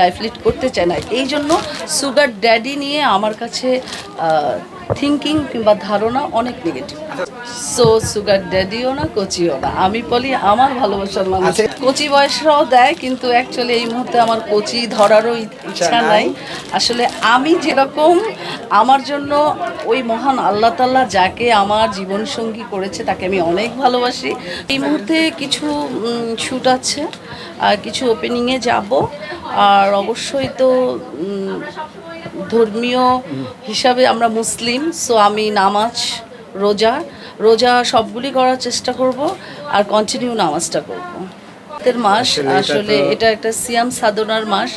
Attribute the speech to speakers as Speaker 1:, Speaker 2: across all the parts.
Speaker 1: Life lead করতে চায় না। এই জন্য সুগার ড্যাডি নিয়ে আমার কাছে থিঙ্কিং কিংবা ধারণা অনেক নেগেটিভ সো সুগার ড্যাডিও না কোচিও না। আমি বলি আমার ভালোবাসার মানুষ।
Speaker 2: আচ্ছা।
Speaker 1: কোচি বয়সরাও দেয় কিন্তু অ্যাকচুয়ালি এই মুহূর্তে আমার কোচি ধরারও ইচ্ছা নাই। আসলে আমি যেরকম আমার জন্য ওই মহান আল্লাহ তাল্লাহ যাকে আমার জীবনসঙ্গী করেছে তাকে আমি অনেক ভালোবাসি। এই মুহূর্তে কিছু শ্যুট আছে আর কিছু ওপেনিংয়ে যাব। আর অবশ্যই তো ধর্মীয় হিসাবে আমরা মুসলিম সো আমি নামাজ রোজা রোজা সবগুলি করার চেষ্টা করব আর কন্টিনিউ নামাজটা করব। এর মাস
Speaker 2: আসলে এটা
Speaker 1: একটা সিয়াম সাধনার মাস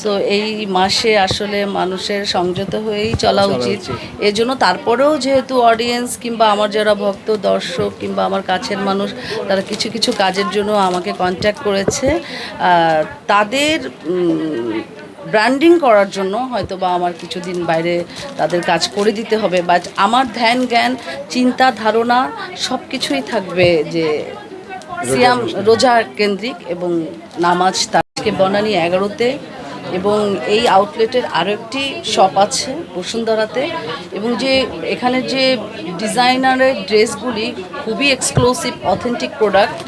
Speaker 1: সো এই মাসে আসলে মানুষের সংযত হয়েই চলা উচিত। এজন্য তারপরেও যেহেতু অডিয়েন্স কিংবা আমার যারা ভক্ত দর্শক কিংবা আমার কাছের মানুষ তারা কিছু কিছু কাজের জন্য আমাকে কন্ট্যাক্ট করেছে। তাদের ব্র্যান্ডিং করার জন্য হয়তো বা আমার কিছুদিন বাইরে তাদের কাজ করে দিতে হবে বা আমার ধ্যান জ্ঞান চিন্তা ধারণা সব কিছুই থাকবে যে সিয়াম রোজা কেন্দ্রিক এবং নামাজ তাকে বনানী এগারোতে এবং এই আউটলেটের আরও একটি শপ আছে বসুন্ধরাতে এবং যে এখানে যে ডিজাইনারের ড্রেসগুলি খুবই এক্সক্লুসিভ অথেন্টিক প্রোডাক্ট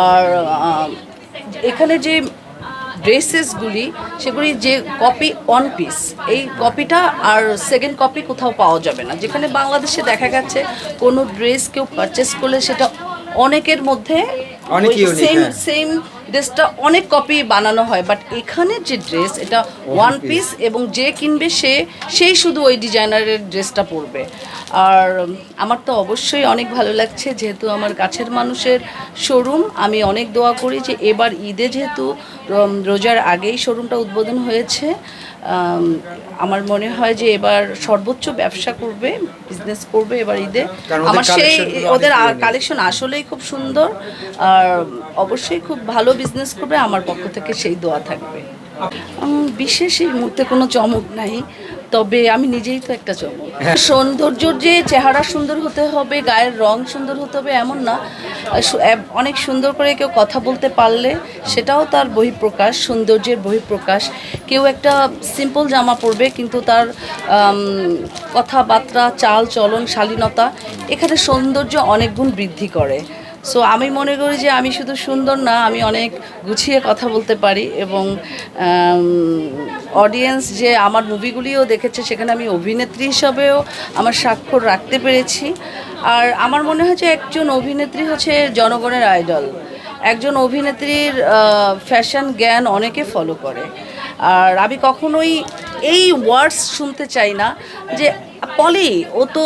Speaker 1: আর এখানে যে ড্রেসেসগুলি সেগুলি যে কপি ওয়ান পিস এই কপিটা আর সেকেন্ড কপি কোথাও পাওয়া যাবে না যেখানে বাংলাদেশে দেখা গেছে কোনো ড্রেস কেউ পারচেস করলে সেটা অনেকের মধ্যে
Speaker 2: অনেক
Speaker 1: সেম। সেম ড্রেসটা অনেক কপি বানানো হয় বাট এখানে যে ড্রেস এটা ওয়ান পিস এবং যে কিনবে সে সেই শুধু ওই ডিজাইনারের ড্রেসটা পরবে। আর আমার তো অবশ্যই অনেক ভালো লাগছে যেহেতু আমার কাছের মানুষের শোরুম আমি অনেক দোয়া করি যে এবার ঈদে যেহেতু রোজার আগেই শোরুমটা উদ্বোধন হয়েছে আমার মনে হয় যে এবার সর্বোচ্চ ব্যবসা করবে বিজনেস করবে এবার ঈদে। আমার সেই ওদের কালেকশন আসলেই খুব সুন্দর আর অবশ্যই খুব ভালো বিজনেস করবে আমার পক্ষ থেকে সেই দোয়া থাকবে। বিশেষ এই মুহূর্তে কোনো চমক নাই তবে আমি নিজেই তো একটা চমক। সৌন্দর্যর যে চেহারা সুন্দর হতে হবে গায়ের রং সুন্দর হতে হবে এমন না। অনেক সুন্দর করে কেউ কথা বলতে পারলে সেটাও তার বহিঃপ্রকাশ সৌন্দর্যের বহিঃপ্রকাশ। কেউ একটা সিম্পল জামা পরবে কিন্তু তার কথাবার্তা চাল চলন শালীনতা এখানে সৌন্দর্য অনেক গুণ বৃদ্ধি করে। সো আমি মনে করি যে আমি শুধু সুন্দর না, আমি অনেক গুছিয়ে কথা বলতে পারি এবং অডিয়েন্স যে আমার মুভিগুলিও দেখেছে, সেখানে আমি অভিনেত্রী হিসাবেও আমার স্বাক্ষর রাখতে পেরেছি। আর আমার মনে হয় যে একজন অভিনেত্রী হচ্ছে জনগণের আইডল একজন অভিনেত্রীর ফ্যাশন জ্ঞান অনেকে ফলো করে। আর আমি কখনোই এই ওয়ার্ডস শুনতে চাই না যে, পলি, ও তো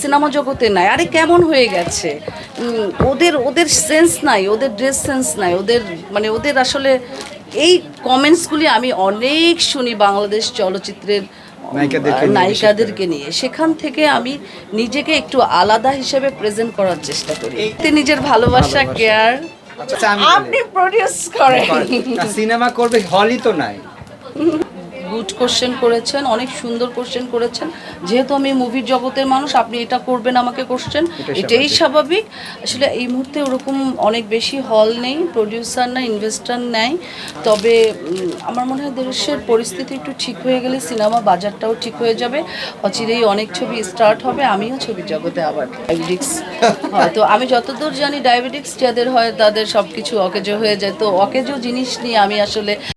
Speaker 1: সিনেমা জগতে নাই, আরে কেমন হয়ে গেছে? ওদের ওদের সেন্স নাই ওদের ড্রেস সেন্স নাই ওদের মানে ওদের আসলে এই কমেন্টসগুলি আমি অনেক শুনি বাংলাদেশ চলচ্চিত্রের
Speaker 2: নায়িকাদেরকে নিয়ে
Speaker 1: সেখান থেকে আমি নিজেকে একটু আলাদা হিসেবে প্রেজেন্ট করার চেষ্টা করি। এতে নিজের ভালোবাসা কেয়ার
Speaker 2: আচ্ছা
Speaker 1: আপনি প্রডিউস করেন।
Speaker 2: সিনেমা করবে হলই তো নাই।
Speaker 1: গুড কোশ্চেন করেছেন অনেক সুন্দর কোশ্চেন করেছেন। যেহেতু আমি মুভির জগতের মানুষ আপনি এটা করবেন আমাকে কোশ্চেন
Speaker 2: এটাই
Speaker 1: স্বাভাবিক। আসলে এই মুহূর্তে ওরকম অনেক বেশি হল নেই প্রডিউসার না ইনভেস্টার নেই। তবে আমার মনে হয় দেশের পরিস্থিতি একটু ঠিক হয়ে গেলে সিনেমা বাজারটাও ঠিক হয়ে যাবে। অচিরেই অনেক ছবি স্টার্ট হবে আমিও ছবির জগতে আবার ডায়াবেটিক্স হয়তো আমি যতদূর জানি ডায়াবেটিক্স যাদের হয় তাদের সব কিছু অকেজো হয়ে যায়। তো অকেজো জিনিস নিয়ে আমি আসলে